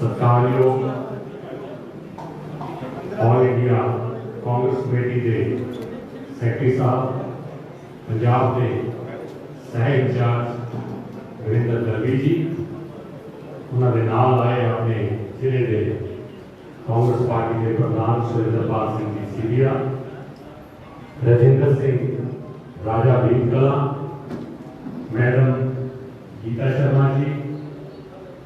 ستاریوں all India Congress committee کے secretary صاحب پنجاب کے سہ انچارج وریندر دلوی جی انہوں نے نال آئے اپنے ضلع کے کانگریس پارٹی کے پردھان سریندر پال سنگھ جی رجندر سنگھ راجا بھیم کلا میڈم گیتا شرما جی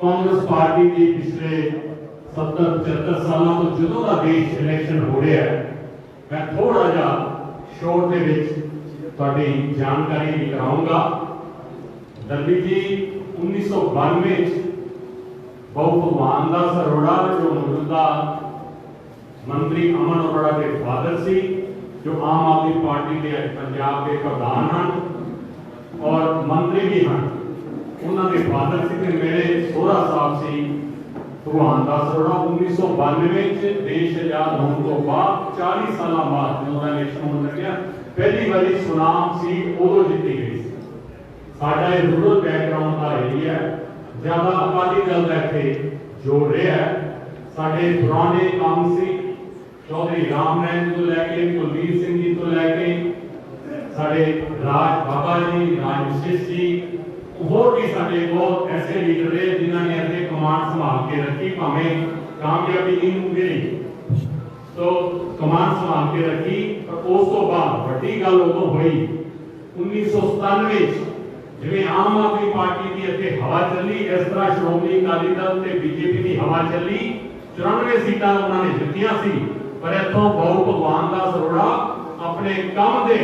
ਕਾਂਗਰਸ ਪਾਰਟੀ ਦੀ ਪਿਛਲੇ 70 75 ਸਾਲਾਂ ਤੋਂ ਜਦੋਂ ਦਾ ਦੇਸ਼ ਇਲੈਕਸ਼ਨ ਹੋ ਰਿਹਾ ਹੈ, ਮੈਂ ਥੋੜਾ ਜਿਹਾ ਸ਼ੋਰ ਦੇ ਵਿੱਚ ਤੁਹਾਡੀ ਜਾਣਕਾਰੀ ਵੀ ਕਰਾਉਂਗਾ। ਦਰਬੀ ਜੀ 1992 ਵਿੱਚ ਬਹੁ ਭਗਵਾਨ ਦਾਸ ਅਰੋੜਾ ਜੋ ਮੌਜੂਦਾ ਮੰਤਰੀ ਅਮਨ ਅਰੋੜਾ ਦੇ ਫਾਦਰ ਸੀ, ਜੋ ਆਮ ਆਦਮੀ ਪਾਰਟੀ ਦੇ ਪੰਜਾਬ ਦੇ ਪ੍ਰਧਾਨ ਹਨ ਔਰ ਮੰਤਰੀ ਵੀ ਹਨ। ਉਹਨਾਂ ਦੇ ਫਾਦਰ ਸੀ ਤੇ ਮੇਰੇ ਸੋਹਰਾ ਸਾਹਿਬ ਸੀ। ਭਗਵਾਨ ਦਾਸ ਅਰੋੜਾ 1992 ਵਿੱਚ ਦੇਸ਼ ਆਜ਼ਾਦ ਹੋਣ ਤੋਂ ਬਾਅਦ 40 ਸਾਲਾਂ ਬਾਅਦ ਜਦੋਂ ਦਾ ਇਲੈਕਸ਼ਨ ਹੋਣ ਲੱਗਿਆ, ਪਹਿਲੀ ਵਾਰੀ ਸੁਨਾਮ ਸੀ ਉਦੋਂ ਜਿੱਤੀ ਗਈ ਸੀ। ਸਾਡਾ ਇਹ ਰੂਰਲ ਬੈਕਗ੍ਰਾਉਂਡ ਦਾ ਏਰੀਆ ਜ਼ਿਆਦਾ ਅਕਾਲੀ ਦਲ ਦਾ ਇੱਥੇ ਜੋੜ ਰਿਹਾ ਸਾਡੇ ਪੁਰਾਣੇ ਕੰਮ ਸੀ। ਚੌਧਰੀ ਰਾਮ ਨਾਇਕ ਤੋਂ ਲੈ ਕੇ ਕੁਲਵੀਰ ਸਿੰਘ ਜੀ ਤੋਂ ਲੈ ਕੇ, ਸਾਡੇ ਰਾਜ ਬਾਬਾ ਜੀ, ਰਾਜ ਵਿਸ਼ੇਸ਼ ਜੀ ਹੋਰ ਵੀ ਸਾਡੇ ਬਹੁਤ ਐਸੇ ਲੀਡਰ ਨੇ ਜਿਨ੍ਹਾਂ ਨੇ ਇੱਥੇ ਕਮਾਂਡ ਸੰਭਾਲ ਕੇ ਰੱਖੀ, ਭਾਵੇਂ ਕਾਮਯਾਬੀ ਨਹੀਂ ਮਿਲੀ ਤੋ ਕਮਾਂਡ ਸੰਭਾਲ ਕੇ ਰੱਖੀ, ਪਰ ਉਸ ਤੋਂ ਬਾਅਦ ਵੱਡੀ ਗੱਲ ਉਦੋਂ ਹੋਈ 1997 ਜਿਵੇਂ ਆਮ ਆਦਮੀ ਪਾਰਟੀ ਦੀ ਇੱਥੇ ਹਵਾ ਚੱਲੀ, ਇਸ ਤਰ੍ਹਾਂ ਸ਼੍ਰੋਮਣੀ ਅਕਾਲੀ ਦਲ ਤੇ ਬੀਜੇਪੀ ਦੀ ਹਵਾ ਚੱਲੀ 94 ਸੀਟਾਂ ਉਹਨਾਂ ਨੇ ਜਿੱਤੀਆਂ ਸੀ, ਪਰ ਇੱਥੋਂ ਬਹੁ ਭਗਵਾਨ ਦਾਸ ਅਰੋੜਾ ਆਪਣੇ ਕੰਮ ਦੇ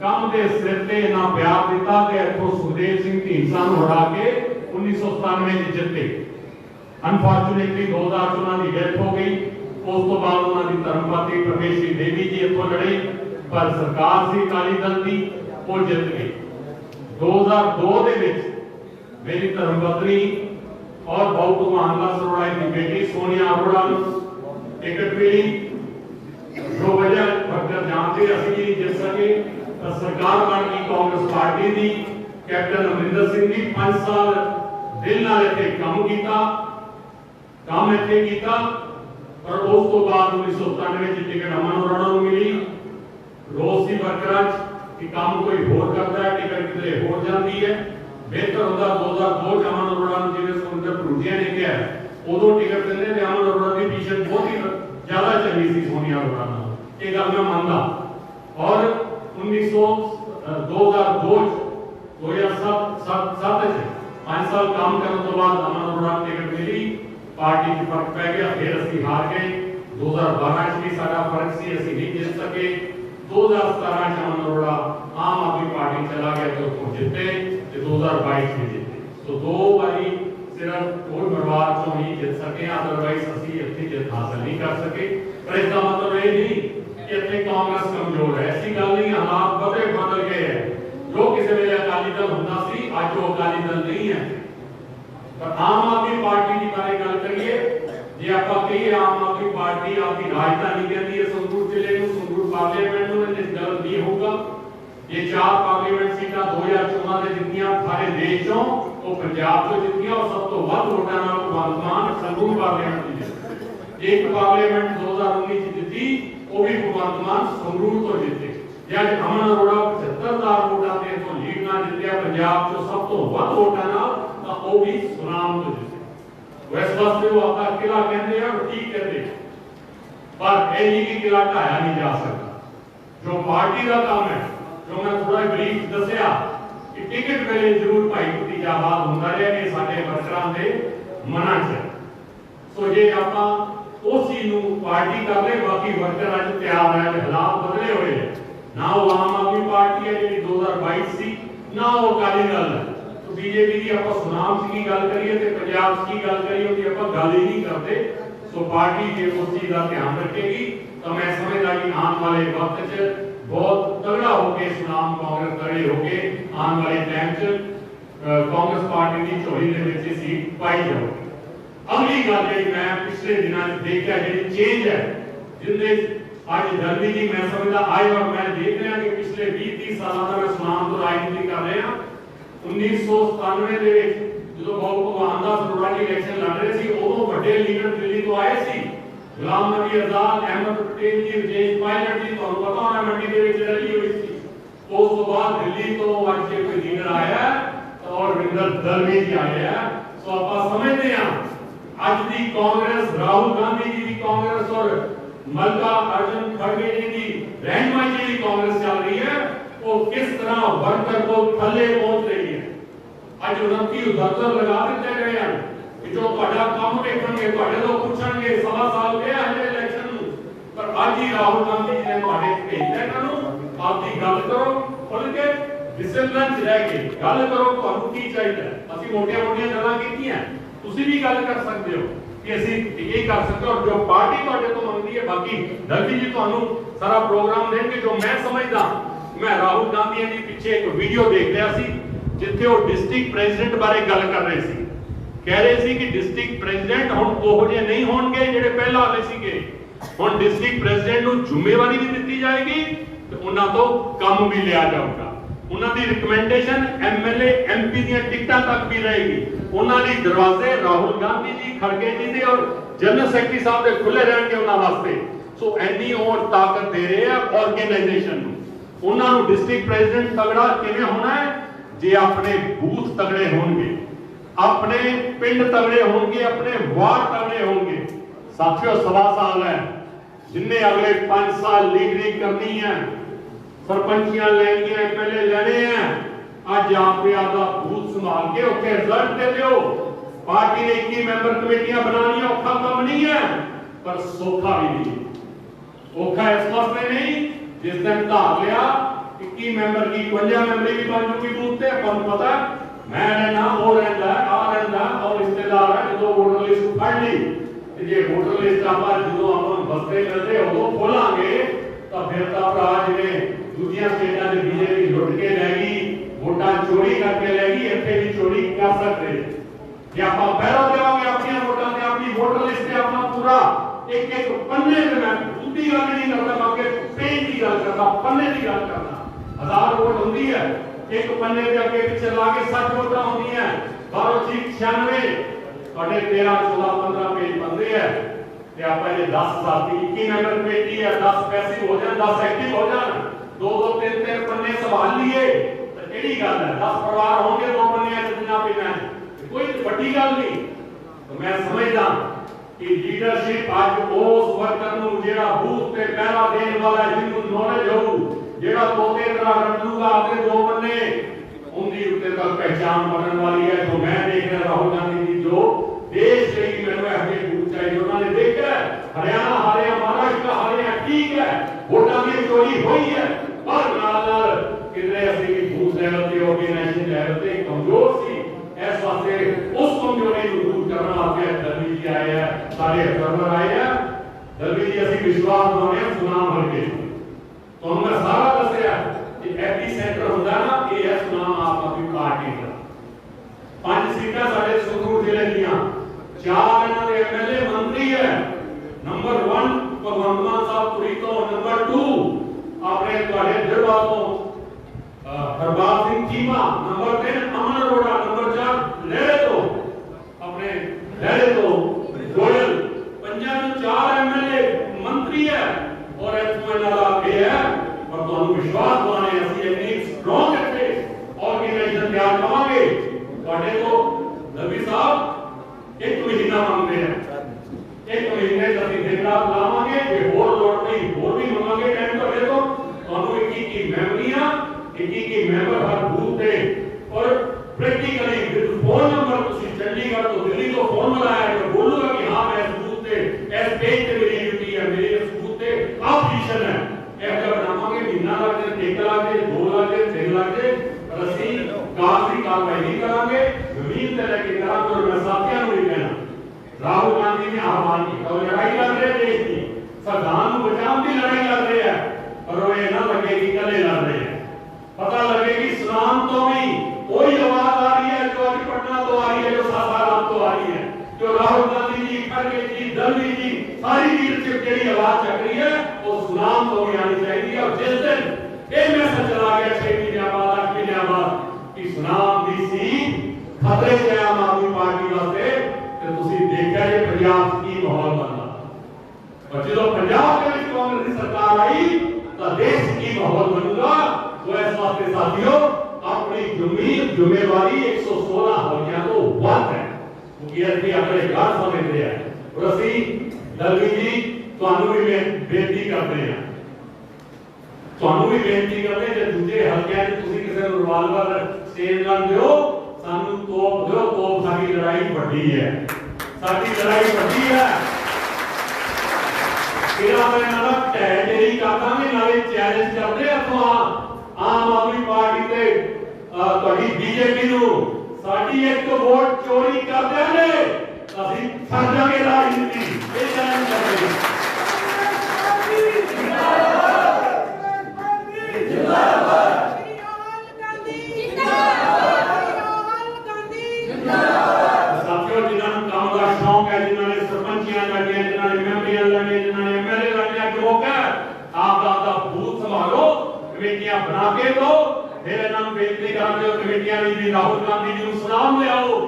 ਕੰਮ ਦੇ ਸਿਰ ਤੇ ਨਾ ਪਿਆਰ ਦਿੱਤਾ ਤੇ ਇੱਥੋਂ ਸੁਖਦੇਵ ਸਿੰਘ ਢੀਂਡਸਾ ਨੂੰ ਹਰਾ ਕੇ 1997 ਚ ਜਿੱਤੇ। ਅਨਫੋਰਚੂਨੇਟਲੀ 2000 ਦੀ ਡੈਥ ਹੋ ਗਈ। ਉਸ ਤੋਂ ਬਾਅਦ ਉਹਨਾਂ ਦੀ ਧਰਮਪਤੀ ਪਰਮੇਸ਼ਰੀ ਦੇਵੀ ਜੀ ਇੱਥੋਂ ਲੜੇ, ਪਰ ਸਰਕਾਰ ਸੀ ਅਕਾਲੀ ਦਲ ਦੀ, ਉਹ ਜਿੱਤ ਗਈ 2002 ਦੇ ਵਿੱਚ ਮੇਰੀ ਧਰਮਪਤਨੀ ਔਰ ਬਹੁਤ ਭਗਵਾਨ ਦਾਸ ਦੀ ਬੇਟੀ ਸੋਨੀਆ ਅਰੋੜਾ ਨੂੰ ਟਿਕਟ ਮਿਲੀ ਜੋ ਵਜ੍ਹਾ ਵਕਤ ਜਾਣਦੇ ਅਸੀਂ ਵੀ ਜਿਸ ਸਕੇ। ਤਾਂ ਸਰਕਾਰ ਬਣ ਗਈ ਕਾਂਗਰਸ ਪਾਰਟੀ ਦੀ, ਕੈਪਟਨ ਅਮਰਿੰਦਰ ਸਿੰਘ ਜੀ 5 ਸਾਲ ਦਿਲ ਨਾਲ ਇੱਥੇ ਕੰਮ ਕੀਤਾ, ਕੰਮ ਇੱਥੇ ਕੀਤਾ, ਪਰ ਉਸ ਤੋਂ ਬਾਅਦ 1997 ਚ ਟਿਕਟ ਅਮਨ ਅਰੋੜਾ ਨੂੰ ਮਿਲੀ। ਰੋਜ਼ ਦੀ ਵਰਕਰਾਂ ਕਿ ਕੰਮ ਕੋਈ ਹੋਰ ਕਰਦਾ ਹੈ, ਟਿਕਟ ਕਿਤੇ ਹੋਰ ਜਾਂਦੀ ਹੈ। ਬਿਹਤਰ ਹੁੰਦਾ 2002 ਚ ਅਮਨ ਅਰੋੜਾ ਨੂੰ ਜਿਵੇਂ ਸੁਰਿੰਦਰ ਭਰੂਜੀਆ ਨੇ ਕਿਹਾ, ਉਦੋਂ ਟਿਕਟ ਦਿੰਦੇ ਤੇ ਅਮਨ ਅਰੋੜਾ ਦੀ ਪੀਛੇ ਬਹੁਤ ਹੀ ਜ਼ਿਆਦਾ ਚੰਗੀ ਸੀ ਸੋਨੀਆ ਅਰੋੜਾ ਨਾਲ। ਇਹ ਗੱਲ ਮੈਂ ਮੰਨਦਾ। ਔਰ انیس سو دو ہزار دو پانچ سال کام کرنے تو بعد امن اروڑا ٹکٹ ملی پارٹی کی فرق پہ گیا پھر اسی ہار گئے دو ہزار بارہ چی سارا فرق سی اسی نہیں جیت سکے دو ہزار ستارہ امن اروڑا عام آدمی پارٹی چلا گیا تو وہ جیتے دو ہزار بائیس میں جیتے تو دو باری صرف ووٹ برباد چوں ہی جیت سکے ادروائز اسی اتنی جیت حاصل نہیں کر سکے پر اس کا مطلب یہ نہیں کہ اتنی کانگریس کمزور ہے ایسی گل حالات بدل بدل گئے ہیں۔ جو کسی ویلے اکالی دل ہونا سی، آج وہ اکالی دل نہیں ہے۔ پر عام آدمی پارٹی کی بارے گل کریے۔ جی آپ کہیے، عام آدمی پارٹی آپ کی راجدھانی کہتی ہے، سنگور ضلع کو سنگور پارلیمنٹ میں نے گل نہیں ہوگا۔ یہ چار پارلیمنٹ سیٹا دو ہزار چودہ سے جتنیاں سارے دیشوں، وہ پنجاب تو جتنی اور سب تو ود ووٹاں نال حکومتان سنگور پارلیمنٹ کی ایک پارلیمنٹ 2019 جیتی وہ بھی حکومتان سنگور تو جیتی۔ ਜੇ ਅੱਜ ਅਮਨ ਅਰੋੜਾ 75000 ਵੋਟਾਂ ਦੇ ਤੋਂ ਲੀਡ ਨਾਲ ਜਿੱਤਿਆ ਪੰਜਾਬ ਚੋਂ ਸਭ ਤੋਂ ਵੱਧ ਵੋਟਾਂ ਨਾਲ, ਤਾਂ ਉਹ ਵੀ ਸੁਨਾਮ ਤੋਂ ਜਿਸੇ ਇਸ ਵਾਸਤੇ ਉਹ ਆਪਣਾ ਕਿਲਾ ਕਹਿੰਦੇ ਆ, ਠੀਕ ਕਹਿੰਦੇ ਪਰ ਇਹ ਨਹੀਂ ਕਿ ਕਿਲਾ ਢਾਇਆ ਨਹੀਂ ਜਾ ਸਕਦਾ। ਜੋ ਪਾਰਟੀ ਦਾ ਕੰਮ ਹੈ, ਜੋ ਮੈਂ ਥੋੜਾ ਬਰੀਫ ਦੱਸਿਆ, ਕਿ ਟਿਕਟ ਵੇਲੇ ਜ਼ਰੂਰ ਭਾਈ ਭਤੀਜਾਵਾਦ ਹੁੰਦਾ ਰਿਹਾ ਕਿ ਸਾਡੇ ਵਰਕਰਾਂ ਦੇ ਮਨਾਂ 'ਚ ਸੋ ਜੇ ਆਪਾਂ ਉਸ ਚੀਜ਼ ਨੂੰ ਪਾਰਟੀ ਕਰ ਲੈ ਬਾਕੀ ਵਰਕਰ ਅੱਜ ਤਿਆਰ ਹੈ ਹਾਲਾਤ ਬਦਲੇ ਹੋਏ ਹੈ। ना वो आम आदमी पार्टी है जो 2022 सी ना वो काली गल है तो बीजेपी की अपन सुनाम की गल करिए ते पंजाब की गल करिए ओदी अपन गल ही नहीं करते सो पार्टी जे उस चीज का ध्यान रखेगी तो मैं समझदा कि आन वाले वक्त च बहुत तगड़ा होके सुनाम कांग्रेस खड़े होके आन वाले टाइम च कांग्रेस पार्टी की झोली दे विच सीट पाई जाऊगी अगली गल है मैं पिछले दिनों देखा जेडी चेंज है जिंदे ਅੱਜ ਜਲਦੀ ਜੀ ਮੈਂ ਸਮਝਦਾ, ਆਏ ਔਰ ਮੈਂ ਦੇਖ ਰਿਹਾ ਕਿ ਪਿਛਲੇ 20 30 ਸਾਲਾਂ ਦਾ ਮੈਂ ਸੁਨਾਮ ਤੋਂ ਰਾਜਨੀਤੀ ਕਰ ਰਿਹਾ 1997 ਦੇ ਵਿੱਚ ਜਦੋਂ ਬਾਬੂ ਭਗਵਾਨ ਦਾਸ ਅਰੋੜਾ ਜੀ ਇਲੈਕਸ਼ਨ ਲੜ ਰਹੇ ਸੀ, ਉਦੋਂ ਵੱਡੇ ਲੀਡਰ ਦਿੱਲੀ ਤੋਂ ਆਏ ਸੀ। ਗੁਲਾਮ ਨਬੀ ਆਜ਼ਾਦ, ਅਹਿਮਦ ਪਟੇਲ ਜੀ, ਰਜੇਸ਼ ਪਾਇਲਟ ਜੀ, ਤੁਹਾਨੂੰ ਪਤਾ ਹੋਣਾ ਮੰਡੀ ਦੇ ਵਿੱਚ ਰੈਲੀ ਹੋਈ ਸੀ। ਉਸ ਤੋਂ ਬਾਅਦ ਦਿੱਲੀ ਤੋਂ ਅੱਜ ਜੇ ਕੋਈ ਲੀਡਰ ਆਇਆ ਔਰ ਵਿੰਦਰ ਦਰਮੀ ਜੀ ਆਏ ਸੋ ਆਪਾਂ ਸਮਝਦੇ ਹਾਂ, ਅੱਜ ਦੀ ਕਾਂਗਰਸ, ਰਾਹੁਲ ਗਾਂਧੀ ਜੀ ਦੀ ਕਾਂਗਰਸ ਔਰ ਮਲਕਾ ਅਰਜਨ ਖੜਗੇ ਜੀ ਦੀ ਰਹਿਨਮਾਈ ਜਿਹੜੀ ਕਾਂਗਰਸ ਚੱਲ ਰਹੀ ਹੈ, ਉਹ ਕਿਸ ਤਰ੍ਹਾਂ ਵਰਕਰ ਤੋਂ ਥੱਲੇ ਪਹੁੰਚ ਰਹੀ ਹੈ? ਅੱਜ ਉਹਨਾਂ ਦੀ ਲਗਾ ਦਿੱਤੇ ਗਏ ਹਨ। ਕਿ ਜੋ ਤੁਹਾਡਾ ਕੰਮ ਵੇਖਣਗੇ, ਤੁਹਾਡੇ ਤੋਂ ਪੁੱਛਣਗੇ, ਸਵਾ ਸਾਲ ਗਿਆ ਹਜੇ ਇਲੈਕਸ਼ਨ ਨੂੰ। ਪਰ ਅੱਜ ਹੀ ਰਾਹੁਲ ਗਾਂਧੀ ਜੀ ਨੇ ਤੁਹਾਡੇ ਭੇਜਿਆ ਇਹਨਾਂ ਨੂੰ। ਆਪਦੀ ਗੱਲ ਕਰੋ ਖੁੱਲ ਕੇ ਡਿਸਪਲਿਨ ਚ ਰਹਿ ਕੇ ਗੱਲ ਕਰੋ, ਤੁਹਾਨੂੰ ਕੀ ਚਾਹੀਦਾ? ਅਸੀਂ ਮੋਟੀਆਂ ਮੋਟੀਆਂ ਗੱਲਾਂ ਕੀਤੀਆਂ। ਤੁਸੀਂ ਵੀ ਗੱਲ ਕਰ ਸਕਦੇ ਹੋ। ਕਿ ਅਸੀਂ ਇਹ ਕਰ ਸਕਦੇ ਔਰ ਜੋ ਪਾਰਟੀ ਤੁਹਾਡੇ ਤੋਂ ਮੰਗਦੀ ਹੈ, ਬਾਕੀ ਦਲਜੀ ਜੀ ਤੁਹਾਨੂੰ ਸਾਰਾ ਪ੍ਰੋਗਰਾਮ ਦੇਣਗੇ, ਜੋ ਮੈਂ ਸਮਝਦਾ, ਮੈਂ ਰਾਹੁਲ ਗਾਂਧੀ ਜੀ ਪਿੱਛੇ ਇੱਕ ਵੀਡੀਓ ਦੇਖ ਰਿਹਾ ਸੀ, ਜਿੱਥੇ ਉਹ ਡਿਸਟ੍ਰਿਕਟ ਪ੍ਰੈਜ਼ੀਡੈਂਟ ਬਾਰੇ ਗੱਲ ਕਰ ਰਹੇ ਸੀ। ਕਹਿ ਰਹੇ ਸੀ ਕਿ ਡਿਸਟ੍ਰਿਕਟ ਪ੍ਰੈਜ਼ੀਡੈਂਟ ਹੁਣ ਉਹੋ ਜਿਹੇ ਨਹੀਂ ਹੋਣਗੇ ਜਿਹੜੇ ਪਹਿਲਾਂ ਵਾਲੇ ਸੀਗੇ। ਹੁਣ ਡਿਸਟ੍ਰਿਕਟ ਪ੍ਰੈਜ਼ੀਡੈਂਟ ਨੂੰ ਜ਼ਿੰਮੇਵਾਰੀ ਵੀ ਦਿੱਤੀ ਜਾਏਗੀ ਤੇ ਉਹਨਾਂ ਤੋਂ ਕੰਮ ਵੀ ਲਿਆ ਜਾਊਗਾ। ਉਹਨਾਂ ਦੀ ਰਿਕਮੈਂਡੇਸ਼ਨ ਐਮਐਲਏ ਐਮਪੀ ਦੀਆਂ ਟਿਕਟਾਂ ਤੱਕ ਵੀ ਰਹੇਗੀ। ਉਹਨਾਂ ਦੀ ਦਰਵਾਜ਼ੇ ਰਾਹੁਲ ਗਾਂਧੀ ਜੀ ਖੜਗੇ ਜੀ ਦੇ ਔਰ ਜਨਰਲ ਸੈਕਟਰੀ ਸਾਹਿਬ ਦੇ ਖੁੱਲੇ ਰਹਿਣਗੇ ਉਹਨਾਂ ਵਾਸਤੇ। ਸੋ ਐਨੀ ਹੋਰ ਤਾਕਤ ਦੇ ਰਹੇ ਆ ਆਰਗੇਨਾਈਜੇਸ਼ਨ ਨੂੰ। ਉਹਨਾਂ ਨੂੰ ਡਿਸਟ੍ਰਿਕਟ ਪ੍ਰੈਜ਼ੀਡੈਂਟ ਤਗੜਾ ਕਿਵੇਂ ਹੋਣਾ ਹੈ? ਜੇ ਆਪਣੇ ਬੂਥ ਤਗੜੇ ਹੋਣਗੇ, ਆਪਣੇ ਪਿੰਡ ਤਗੜੇ ਹੋਣਗੇ, ਆਪਣੇ ਵਾਰਡ ਤਗੜੇ ਹੋਣਗੇ। ਸਾਥੀਓ, ਸਵਾ ਸਾਲ ਹੈ। ਜਿੰਨੇ ਅਗਲੇ 5 ਸਾਲ ਲੀਡਰੀ ਕਰਨੀ ਹੈ, ਸਰਪੰਚੀਆਂ ਲੈਣੀਆਂ ਐਮਐਲਏ ਲੈਣੇ ਆ ਅੱਜ ਆਪੇ ਆਪਦਾ ਬੂਥ ਸੰਭਾਲ ਕੇ ਉੱਥੇ ਰਿਜ਼ਲਟ ਦੇ ਦਿਓ ਪਾਰਟੀ ਨੇ 21 ਮੈਂਬਰ ਕਮੇਟੀਆਂ ਬਣਾਉਣੀਆਂ ਔਖਾ ਕੰਮ ਨਹੀਂ ਹੈ ਪਰ ਸੌਖਾ ਵੀ ਨਹੀਂ ਔਖਾ ਇਸ ਵਾਸਤੇ ਨਹੀਂ ਜਿਸ ਦਿਨ ਧਾਰ ਲਿਆ 21 ਮੈਂਬਰ ਦੀ 52 ਮੈਂਬਰੀ ਵੀ ਬਣ ਜੂਗੀ ਬੂਥ ਤੇ ਆਪਾਂ ਨੂੰ ਪਤਾ ਹੈ। ਮੈਂ ਰਹਿਣਾ ਉਹ ਰਹਿੰਦਾ ਆ ਰਹਿੰਦਾ ਉਹ ਰਿਸ਼ਤੇਦਾਰ ਹੈ ਜਦੋਂ ਵੋਟਰ ਲਿਸਟ ਫੜ ਲਈ ਤੇ ਜੇ ਵੋਟਰ ਲਿਸਟ ਆਪਾਂ ਜਦੋਂ ਆਪਾਂ ਨੂੰ ਬਸਤੇ ਮਿਲਦੇ ਉਦੋਂ ਖੋਲਾਂਗੇ ਤਾਂ ਫਿਰ ਤਾਂ ਭਰਾ ਜਿਵੇਂ ਦੂਜੀਆਂ ਸਟੇਟਾਂ ਦੇ ਬੀਜੇਪੀ ਲੁੱਟ ਕੇ ਲੈ ਗਈ ਵੋਟਾਂ ਚੋਰੀ ਕਰਕੇ ਲੈ ਗਈ ਇੱਥੇ ਵੀ ਚੋਰੀ ਕਰ ਸਕਦੇ ਜੇ ਆਪਾਂ ਪਹਿਰਾ ਦੇਵਾਂਗੇ ਆਪਣੀਆਂ ਵੋਟਾਂ ਤੇ ਆਪਣੀ ਵੋਟਰ ਲਿਸਟ ਤੇ ਆਪਣਾ ਪੂਰਾ ਇੱਕ ਇੱਕ ਪੰਨੇ ਤੇ ਮੈਂ ਦੂਜੀ ਗੱਲ ਨਹੀਂ ਕਰਦਾ ਬਾਕੀ ਪੇਜ ਦੀ ਗੱਲ ਕਰਦਾ ਪੰਨੇ ਦੀ ਗੱਲ ਕਰਦਾ ਹਜ਼ਾਰ ਵੋਟ ਹੁੰਦੀ ਹੈ ਇੱਕ ਪੰਨੇ ਦੇ ਅੱਗੇ ਪਿੱਛੇ ਲਾ ਕੇ 60 ਵੋਟਾਂ ਹੁੰਦੀਆਂ ਬਾਰੋ ਚੀਕ 96 ਤੁਹਾਡੇ 13 14 15 ਪੇਜ ਬੰਦੇ ਹੈ ਤੇ ਆਪਾਂ ਇਹ 10 ਸਾਥੀ 21 ਮੈਂਬਰ ਕਮੇਟੀ ਹੈ 10 ਪੈਸੇ ਹੋ ਜਾਣ 10 ਐਕਟਿਵ ਹੋ ਜਾਣ ਦੋ ਦੋ ਤਿੰਨ ਤਿੰਨ ਪੰਨੇ ਸੰਭਾਲ ਲਈਏ ਤਾਂ ਕਿਹੜੀ ਗੱਲ ਹੈ? 10 ਪਰਿਵਾਰ ਹੋਣਗੇ, ਦੋ ਪੰਨਿਆਂ ਚ ਜਿੰਨਾ ਪੈਣਾ ਕੋਈ ਵੱਡੀ ਗੱਲ ਨਹੀਂ। ਮੈਂ ਸਮਝਦਾ ਕਿ ਲੀਡਰਸ਼ਿਪ ਅੱਜ ਉਸ ਵਰਕਰ ਨੂੰ ਜਿਹੜਾ ਬੂਥ ਤੇ ਪਹਿਰਾ ਦੇਣ ਵਾਲਾ ਜਿਹਨੂੰ ਨੌਲੇਜ ਹੋਊ, ਜਿਹੜਾ ਤੋਤੇ ਤਰ੍ਹਾਂ ਰੱਖੂਗਾ ਆਪਣੇ ਦੋ ਬੰਨੇ, ਉਹਦੀ ਉੱਤੇ ਤੱਕ ਪਹਿਚਾਨ ਬਣਨ ਵਾਲੀ ਹੈ। ਜੋ ਮੈਂ ਦੇਖ ਰਿਹਾ, ਰਾਹੁਲ ਗਾਂਧੀ ਦੀ, ਜੋ ਦੇਸ਼ ਲਈ ਮੈਨੂੰ ਇਹ ਅੱਗੇ ਬੂਥ ਚਾਹੀਏ ਉਹਨਾਂ ਨੇ ਦੇਖਿਆ ਹਰਿਆਣਾ, ਹਾਰਿਆ, ਮਹਾਰਾਸ਼ਟਰ, ਹਾਰਿਆ, ਠੀਕ ਹੈ। ਵੋਟਾਂ ਦੀ ਚੋਰੀ ਹੋਈ ਹੈ। ہر نال کتنے اسی کی بھوس لیول تے ہو گئی نیشنل لیول تے کمزور سی۔ اس واسطے اس کمزوری نو دور کرنا اپ کے دربی جی آئے ہیں سارے فرمر آئے ہیں۔ دربی جی اسی وشواس دونے سنا مر کے تو ہم نے سارا دسیا کہ ایپی سینٹر ہوندا نا، اے ایس نام اپ کی پارٹی دا پانچ سیٹاں سارے سکھرو ضلع دیاں چار انہاں دے ایم ایل اے، منتری ہے۔ نمبر 1 پرمندمان صاحب پوری تو نمبر 2 ਆਪਣੇ ਤੁਹਾਡੇ ਦਿਲਵਾ ਤੋਂ ਅਹ, ਹਰਬਾਬ ਸਿੰਘ ਚੀਮਾ ਨੰਬਰ 3 ਅਮਨ ਅਰੋੜਾ ਨੰਬਰ 4 ਲਹਿਰੇ ਤੋਂ ਆਪਣੇ ਲਹਿਰੇ ਤੋਂ ਗੋਇਲ ਪੰਜਾਂ ਨੂੰ ਚਾਰ ਐਮਐਲਏ ਮੰਤਰੀ ਹੈ ਔਰ ਇੱਥੋਂ ਇਹਨਾਂ ਦਾ ਇਹ ਹੈ ਪਰ ਤੁਹਾਨੂੰ ਵਿਸ਼ਵਾਸ ਮੈਂਬਰ ਹਰ ਬੂਥ ਤੇ ਔਰ ਪ੍ਰੈਕਟੀਕਲੀ ਵਿਦ ਫੋਨ ਨੰਬਰ ਤੁਸੀਂ ਚੰਡੀਗੜ੍ਹ ਤੋਂ ਦਿੱਲੀ ਤੋਂ ਫੋਨ ਮਿਲਾਇਆ ਤਾਂ ਬੋਲੂਗਾ ਕਿ ਹਾਂ ਮੈਂ ਇਸ ਬੂਥ ਤੇ ਇਸ ਪੇਜ ਤੇ ਕਰਦੇ ਹਾਂ ਤੁਹਾਨੂੰ ਵੀ ਬੇਨਤੀ ਕਰਦੇ ਜੇ ਦੂਜੇ ਹਲਕਿਆਂ 'ਚ ਤੁਸੀਂ ਕਿਸੇ ਨੂੰ ਰਿਵਾਲਵਰ ਸਟੇਜ ਨਾਲ ਦਿਓ ਸਾਨੂੰ ਤੋਪ ਦਿਓ ਤੋਪ ਸਾਡੀ ਲੜਾਈ ਵੱਡੀ ਹੈ। ਸਾਡੀ ਲੜਾਈ ਵੱਡੀ ਹੈ। ਇਹਦਾ ਮੈਂ ਨਾਲ ਟੈ ਜਿਹੜੀ ਕਰਦਾਂਗੇ ਨਾਲੇ ਚੈਲੰਜ ਕਰਦੇ ਆਪਾਂ। ਆਮ ਆਦਮੀ ਪਾਰਟੀ ਤੇ ਅਹ, ਤੁਹਾਡੀ ਬੀਜੇਪੀ ਨੂੰ ਸਾਡੀ ਇੱਕ ਵੋਟ ਚੋਰੀ ਕਰਦਿਆਂ ਨੇ ਅਸੀਂ ਛੱਡ ਜਾਵਾਂਗੇ ਰਾਜਨੀਤੀ। ਇਹ ਚੈਲੰਜ ਕਰਦੇ ਕਮੇਟੀਆਂ ਬਣਾ ਕੇ ਦੋ ਫਿਰ ਇਹਨਾਂ ਨੂੰ ਬੇਨਤੀ ਕਰਦੇ ਹੋ ਕਮੇਟੀਆਂ ਦੀ ਵੀ ਰਾਹੁਲ ਗਾਂਧੀ ਜੀ ਨੂੰ ਸਲਾਮ ਲਿਆਓ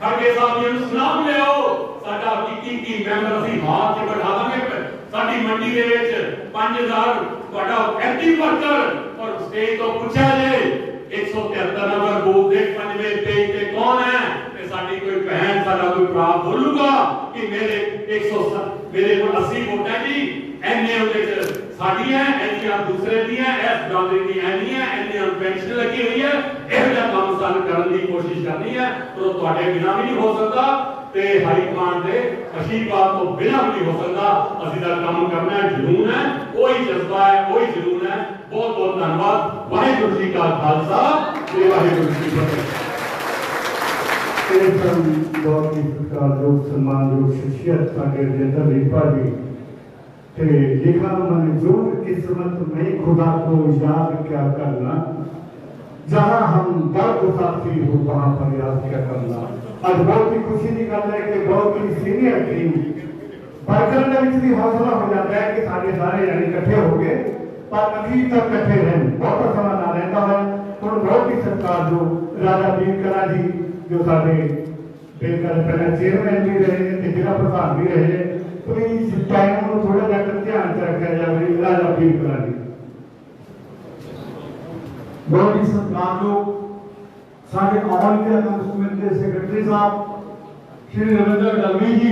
ਖੜਗੇ ਸਾਹਿਬ ਜੀ ਨੂੰ ਸਲਾਮ ਲਿਆਓ ਸਾਡਾ ਕੀ ਕੀ ਮੈਂਬਰ ਅਸੀਂ ਹਾਥ 'ਚ ਬਿਠਾ ਦਾਂਗੇ ਸਾਡੀ ਮੰਡੀ ਦੇ ਵਿੱਚ 5000 ਤੁਹਾਡਾ ਐਕਟਿਵ ਵਰਕਰ ਔਰ ਸਟੇਜ ਤੋਂ ਪੁੱਛਿਆ ਜੇ 173 ਨੰਬਰ ਬੂਥ ਦੇ ਪੰਜਵੇਂ ਪੇਜ ਤੇ ਕੌਣ ਹੈ ਤੇ ਸਾਡੀ ਕੋਈ ਭੈਣ ਸਾਡਾ ਕੋਈ ਭਰਾ ਬੋਲੂਗਾ ਕਿ ਮੇਰੇ 107 ਮੇਰੇ ਕੋਲ 80 ਵੋਟ ਹੈ ਜੀ ਐਨੇ ਉਹਦੇ ਚ ਸਾਡੀਆਂ ਐਨੀਆਂ ਦੂਸਰੇ ਦੀਆਂ, ਐਸ ਡਾਲਰ ਦੀ ਐਨੀਆਂ ਐਨੀਆਂ ਪੈਨਸ਼ਨ ਲੱਗੀ ਹੋਈ ਹੈ ਇਹੋ ਜਿਹਾ ਕੰਮ ਸਾਨੂੰ ਕਰਨ ਦੀ ਕੋਸ਼ਿਸ਼ ਕਰਨੀ ਹੈ ਪਰ ਉਹ ਤੁਹਾਡੇ ਬਿਨਾਂ ਵੀ ਨਹੀਂ ਹੋ ਸਕਦਾ ਤੇ ਹਾਈ ਕਮਾਂਡ ਦੇ ਅਸ਼ੀਰਵਾਦ ਤੋਂ ਬਿਨਾਂ ਵੀ ਨਹੀਂ ਹੋ ਸਕਦਾ। ਅਸੀਂ ਦਾ ਕੰਮ ਕਰਨਾ ਹੈ, ਜਨੂਨ ਹੈ, ਉਹੀ ਜਜ਼ਬਾ ਹੈ, ਉਹੀ ਜਨੂਨ ਹੈ। ਬਹੁਤ ਬਹੁਤ ਧੰਨਵਾਦ। ਵਾਹਿਗੁਰੂ ਜੀ ਕਾ ਖਾਲਸਾ ਤੇ ਵਾਹਿਗੁਰੂ ਜੀ ਕੀ ਫਤਿਹ। ਇਹ ਸਭ ਬਹੁਤ ਹੀ ਸਤਿਕਾਰਯੋਗ ਸਨਮਾਨਯੋਗ, ਸ਼ਖਸੀਅਤ ਸਾਡੇ ਰਜਿੰਦਰ ਰੀਪਾ ਜੀ کہ لکھا منظور قسمت میں خدا کو یاد کیا کرنا، جہاں ہم درد ساتھی ہو وہاں پر یاد کیا کرنا۔ اور بہت ہی خوشی نکل ہے کہ بہت ہی سینئر ٹیم برکر نے بھی حوصلہ ہو جاتا ہے کہ سارے سارے یعنی کٹھے ہو گئے، پر ابھی تک کٹھے رہیں۔ بہت سارا نہ رہتا ہے۔ اور بہت ہی سرکار جو راجا بیر کرا جی جو سارے بیر کر پہلے چیئرمین بھی رہے تھے جلا پردھان بھی رہے ਪਲੀਜ਼ ਟਾਈਮ ਨੂੰ ਥੋੜਾ ਜਿਹਾ ਧਿਆਨ ਚ ਰੱਖਿਆ ਜਾਵੇ ਰਾਜਾ ਵੀਰ ਕਲਾ ਬਹੁਤ ਹੀ ਸਤਿਕਾਰਯੋਗ ਸਾਡੇ all India Congress committee secretary ਸਾਹਿਬ, ਸ਼੍ਰੀ ਰਵਿੰਦਰ ਗਲਵੀ ਜੀ,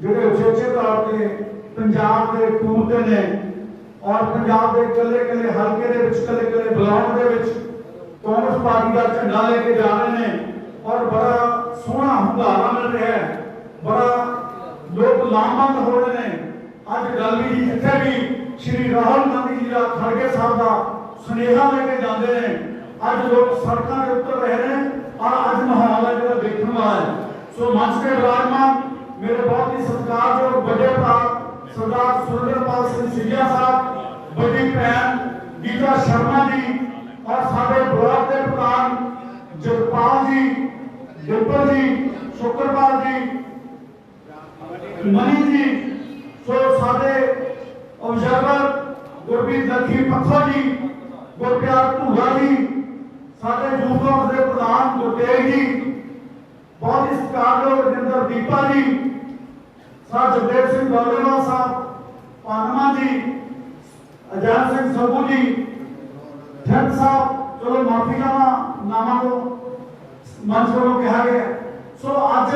ਜਿਹੜੇ ਉਚੇਚੇ ਤੌਰ ਤੇ ਪੰਜਾਬ ਦੇ ਟੂਰ ਤੇ ਨੇ ਔਰ ਪੰਜਾਬ ਦੇ ਇਕੱਲੇ ਇਕੱਲੇ ਹਲਕੇ ਦੇ ਵਿੱਚ ਇਕੱਲੇ ਇਕੱਲੇ ਬਲਾਕ ਦੇ ਵਿੱਚ ਕਾਂਗਰਸ ਪਾਰਟੀ ਦਾ ਝੰਡਾ ਲੈ ਕੇ ਜਾ ਰਹੇ ਨੇ ਔਰ ਬੜਾ ਸੋਹਣਾ ਹੁੰਗਾਰਾ ਮਿਲ ਰਿਹਾ ਹੈ, ਬੜਾ ਲੋਕ ਲਾਮਬੰਦ ਹੋ ਰਹੇ ਨੇ। ਅੱਜ ਗਲਵੀ ਜੀ ਜਿੱਥੇ ਵੀ ਸ਼੍ਰੀ ਰਾਹੁਲ ਗਾਂਧੀ ਜੀ ਦਾ ਖੜਗੇ ਸਾਹਿਬ ਦਾ ਸੁਨੇਹਾ ਲੈ ਕੇ ਜਾਂਦੇ ਨੇ। ਅੱਜ ਲੋਕ ਸੜਕਾਂ ਦੇ ਉੱਤਰ ਰਹੇ ਨੇ। ਔਰ ਅੱਜ ਮਾਹੌਲ ਜਿਹੜਾ ਦੇਖਣ ਵਾਲਾ ਹੈ। ਸੋ ਮੰਚ ਤੇ ਵਿਰਾਜਮਾਨ ਮੇਰੇ ਬਹੁਤ ਹੀ ਸਤਿਕਾਰਯੋਗ ਵੱਡੇ ਭਰਾ ਸਰਦਾਰ ਸੁਰਿੰਦਰਪਾਲ ਸਿੰਘ ਸਿੱਧਿਆ ਸਾਹਿਬ, ਵੱਡੀ ਭੈਣ ਗੀਤਾ ਸ਼ਰਮਾ ਜੀ ਔਰ ਸਾਡੇ ਬਲਾਕ ਦੇ ਪ੍ਰਧਾਨ ਜਗਪਾਲ ਜੀ ਡਿੰਪਲ ਜੀ ਸ਼ੁਕਰਪਾਲ ਜੀ ਮਨੀ ਜੀ ਸੋ ਸਾਡੇ ਅਬਜ਼ਰਵਰ ਗੁਰਬੀਰ ਦੱਖੀ ਪੱਖੋ ਜੀ ਗੁਰਪਿਆਰ ਭੂਆ ਜੀ ਸਾਡੇ ਯੂਥ ਕਾਂਗਰਸ ਦੇ ਪ੍ਰਧਾਨ ਗੁਰਤੇਜ ਜੀ ਬਹੁਤ ਹੀ ਸਤਿਕਾਰਯੋਗ ਰਜਿੰਦਰ ਦੀਪਾ ਜੀ ਸਰ ਜਗਦੇਵ ਸਿੰਘ ਗੌਰੇਵਾਲ ਸਾਹਿਬ ਪਾਨਮਾ ਜੀ ਅਜਾਨ ਸਿੰਘ ਸਭੂ ਜੀ ਠੱਗ ਸਾਹਿਬ ਚਲੋ ਮਾਫੀ ਚਾਹਾਂ ਨਾਮਾਂ ਤੋਂ ਮੰਚ ਵੱਲੋਂ ਕਿਹਾ ਗਿਆ ਸੋ ਅੱਜ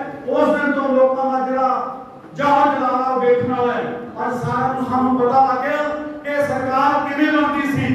ਉਸ ਦਿਨ ਤੋਂ ਲੋਕਾਂ ਦਾ ਜਿਹੜਾ ਜਹਾਜ਼ ਲਾਣਾ ਵੇਖਣ ਵਾਲਾ ਹੈ। ਅੱਜ ਸਾਰਿਆਂ ਨੂੰ ਸਾਨੂੰ ਪਤਾ ਲੱਗ ਕਿ ਸਰਕਾਰ ਕਿਵੇਂ ਬਣਦੀ ਸੀ।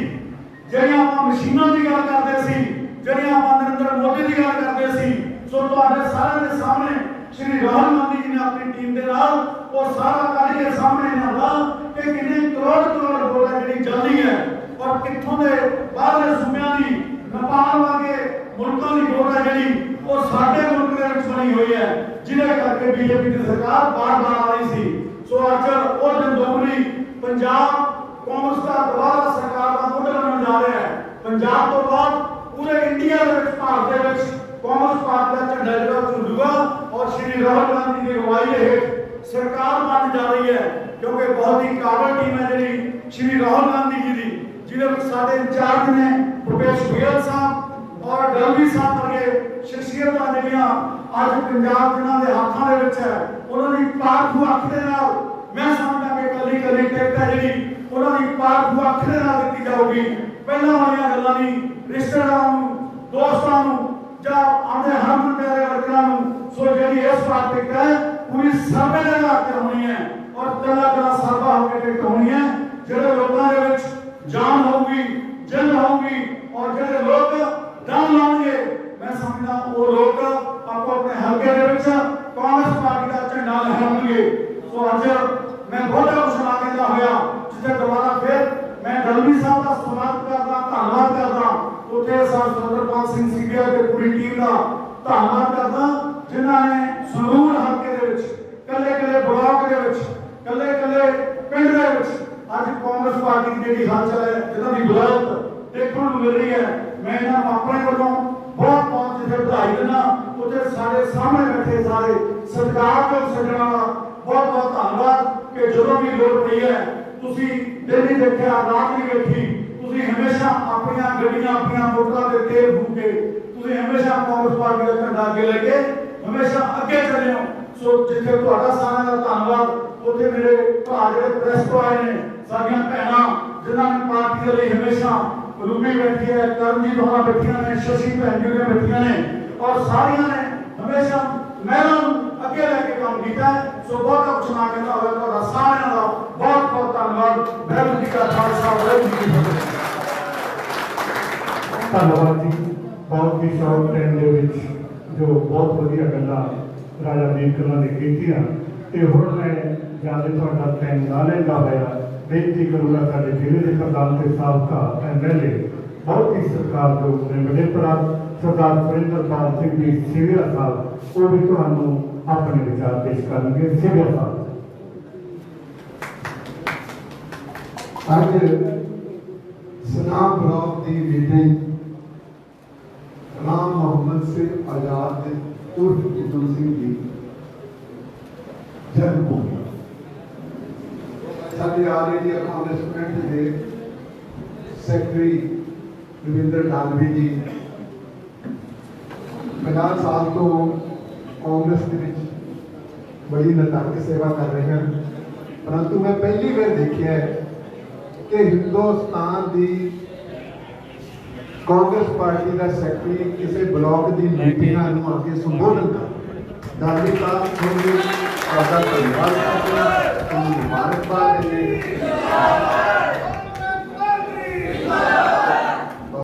ਜਿਹੜੀਆਂ ਆਪਾਂ ਮਸ਼ੀਨਾਂ ਦੀ ਗੱਲ ਕਰਦੇ ਸੀ, ਜਿਹੜੀਆਂ ਆਪਾਂ ਨਰਿੰਦਰ ਮੋਦੀ ਦੀ ਗੱਲ ਕਰਦੇ ਸੀ, ਸੋ ਤੁਹਾਡੇ ਸਾਰਿਆਂ ਦੇ ਸਾਹਮਣੇ ਸ਼੍ਰੀ ਰਾਹੁਲ ਗਾਂਧੀ ਜੀ ਨੇ ਆਪਣੀ ਟੀਮ ਦੇ ਨਾਲ ਉਹ ਸਾਰਾ ਕੱਢ ਕੇ ਸਾਹਮਣੇ ਲਿਆਂਦਾ ਕਿ ਕਿੰਨੇ ਕਰੋੜ ਕਰੋੜ ਵੋਟ ਜਿਹੜੀ ਚੱਲਦੀ ਹੈ ਔਰ ਕਿੱਥੋਂ ਦੇ ਬਾਹਰਲੇ ਸੂਬਿਆਂ ਦੀ, ਨੇਪਾਲ ਵਰਗੇ ਮੁਲਕਾਂ ਦੀ ਵੋਟ ਹੈ ਜਿਹੜੀ, ਉਹ ਸਾਡੇ ਮੁਲਕ ਦੇ ਵਿੱਚ ਬਣੀ ਹੋਈ ਹੈ, ਜਿਹਦੇ ਕਰਕੇ ਬੀਜੇਪੀ ਦੀ ਸਰਕਾਰ ਬਾਰ-ਬਾਰ ਆ ਰਹੀ ਸੀ। ਸੋ ਅੱਜ ਉਹ ਦਿਨ ਦੋਗਲੀ ਪੰਜਾਬ ਕਾਂਗਰਸ ਦਾ ਦੁਬਾਰਾ ਸਰਕਾਰ ਦਾ ਮੁੱਢ ਬਣਨ ਜਾ ਰਿਹਾ ਹੈ। ਪੰਜਾਬ ਤੋਂ ਬਾਅਦ ਪੂਰੇ ਇੰਡੀਆ ਦੇ ਵਿੱਚ, ਭਾਰਤ ਦੇ ਵਿੱਚ ਕਾਂਗਰਸ ਪਾਰਟੀ ਦਾ ਝੰਡਾ ਜਿਹੜਾ ਝੁੱਲੂਗਾ ਔਰ ਸ਼੍ਰੀ ਰਾਹੁਲ ਗਾਂਧੀ ਦੀ ਅਗਵਾਈ ਹੇਠ ਸਰਕਾਰ ਬਣ ਜਾ ਰਹੀ ਹੈ, ਕਿਉਂਕਿ ਬਹੁਤ ਹੀ ਕਾਬਲ ਟੀਮ ਹੈ ਜਿਹੜੀ ਸ਼੍ਰੀ ਰਾਹੁਲ ਗਾਂਧੀ ਜੀ ਦੀ, ਜਿਹਦੇ ਵਿੱਚ ਸਾਡੇ ਇੰਚਾਰਜ ਨੇ ਭੁਪੇਸ਼ ਬਘੇਲ ਸਾਹਿਬ ਔਰ ਡਲਵੀ ਸਾਹਿਬ ਵਰਗੇ ਸ਼ਖਸੀਅਤਾਂ ਜਿਹੜੀਆਂ ਅੱਜ ਪੰਜਾਬ ਜਿਨ੍ਹਾਂ ਦੇ ਹੱਥਾਂ ਦੇ ਵਿੱਚ ਹੈ, ਉਹਨਾਂ ਦੀ ਪਾਰਖੂ ਅੱਖ ਦੇ ਨਾਲ ਮੈਂ ਸਮਝਦਾ ਕਿ ਕੱਲੀ ਕੱਲੀ ਟਿਕਟ ਹੈ ਜਿਹੜੀ, ਉਹਨਾਂ ਦੀ ਪਾਰਖੂ ਅੱਖ ਦੇ ਨਾਲ ਦਿੱਤੀ ਜਾਊਗੀ। ਪਹਿਲਾਂ ਵਾਲੀਆਂ ਗੱਲਾਂ ਨਹੀਂ, ਰਿਸ਼ਤੇਦਾਰਾਂ ਨੂੰ, ਦੋਸਤਾਂ ਨੂੰ, ਜਾਂ ਆਪਣੇ ਹਮ ਪਿਆਰੇ ਵਰਕਰਾਂ ਨੂੰ ਸੋ ਜਿਹੜੀ ਇਸ ਵਾਰ ਟਿਕਟ ਹੈ, ਪੂਰੀ ਸਰਵੇ ਦੇ ਨਾਲ ਤੇ ਹੋਣੀ ਹੈ ਔਰ ਕੱਲਾ ਕੱਲਾ ਸਰਵਾ ਹੋ ਕੇ ਟਿਕਟ ਹੋਣੀ ਹੈ, ਜਿਹੜੇ ਲੋਕਾਂ ਦੇ ਵਿੱਚ ਜਾਨ ਹੋਊਗੀ ਜਿੰਦ ਹੋਊਗੀ ਔਰ ਜਿਹੜੇ ਲੋਕ ਦਮ ਲਾਉਣਗੇ, ਮੈਂ ਸਮਝਦਾ ਉਹ ਲੋਕ سجنہ بہت بہت دھنیواد کہ جو بھی لوگ نہیں ہے تسی دن دیکھے دیکھا نہیں بیٹھی دیکھی تسی ہمیشہ اپنی گھڑیاں اپنی موٹراں دے تیل پھوک کے تسی ہمیشہ کانگرس پارٹی دا جھنڈا کے لے کے ہمیشہ اگے چلے ہوں سو جتے تو اٹھا تہاڈا سارا دا وہ تھے میرے بھا جڑے پریس کو آئے نے ساگیاں پہنا جنہاں میں پارٹی کے لیے ہمیشہ روپی بیٹھی ہے کرم جی دوہاں بیٹھیاں نے ششی بہن کے بیٹھیاں نے اور ساریاں نے ہمیشہ میں مہران اکیلے کے کام بیتا ہے۔ سو بہت اچھا مانگنا ہوئے تو رسائن اللہ بہت بہت تعلق بہت جی کا خالصہ ہوئے جی کی فتح تعلقات جی بہت ہی شوق ٹرین دے وچ جو بہت ودیا گلا راجا دین کرنا نے کیتیاں تے ہن میں جادے تہاڈا ٹائم نہ لیندا ہویا۔ بےنتی کروں گا سارے ضلع کے سردار کے صاحب کا ایم ایل بہت ہی سرکار جو نے بڑے پڑا سردار سریندر پال سنگھ جی سیویا صاحب۔ وہ بھی تمہوں اپنے وچار پیش کریں گے سیدھے ساتھ آج سلام براؤ دی بیٹے رام محمد سے آزاد عرف جتو سنگھ جی جنم ہو گیا سارے آل انڈیا کانگریس دے سیکٹری رویندر ڈالوی جی پچاس سال تو کانگریس ਬੜੀ ਨਤਮਕ ਸੇਵਾ ਕਰ ਰਹੇ ਹਨ। ਪਰੰਤੂ ਮੈਂ ਪਹਿਲੀ ਵਾਰ ਦੇਖਿਆ ਹੈ ਕਿ ਹਿੰਦੁਸਤਾਨ ਦੀ ਕਾਂਗਰਸ ਪਾਰਟੀ ਦਾ ਸੈਕਟਰੀ ਕਿਸੇ ਬਲਾਕ ਦੀ ਮੀਟਿੰਗਾਂ ਨੂੰ ਅੱਗੇ ਸੰਬੋਧਨ ਕਰ ਦਾਨੀ ਸਾਹਿਬ ਤੁਹਾਨੂੰ ਆਪਦਾ ਧੰਨਵਾਦ ਕਰਦੇ ਹਾਂ। ਤੁਹਾਨੂੰ ਮੁਬਾਰਕਬਾਦ ਦਿੰਦੇ ਹਾਂ।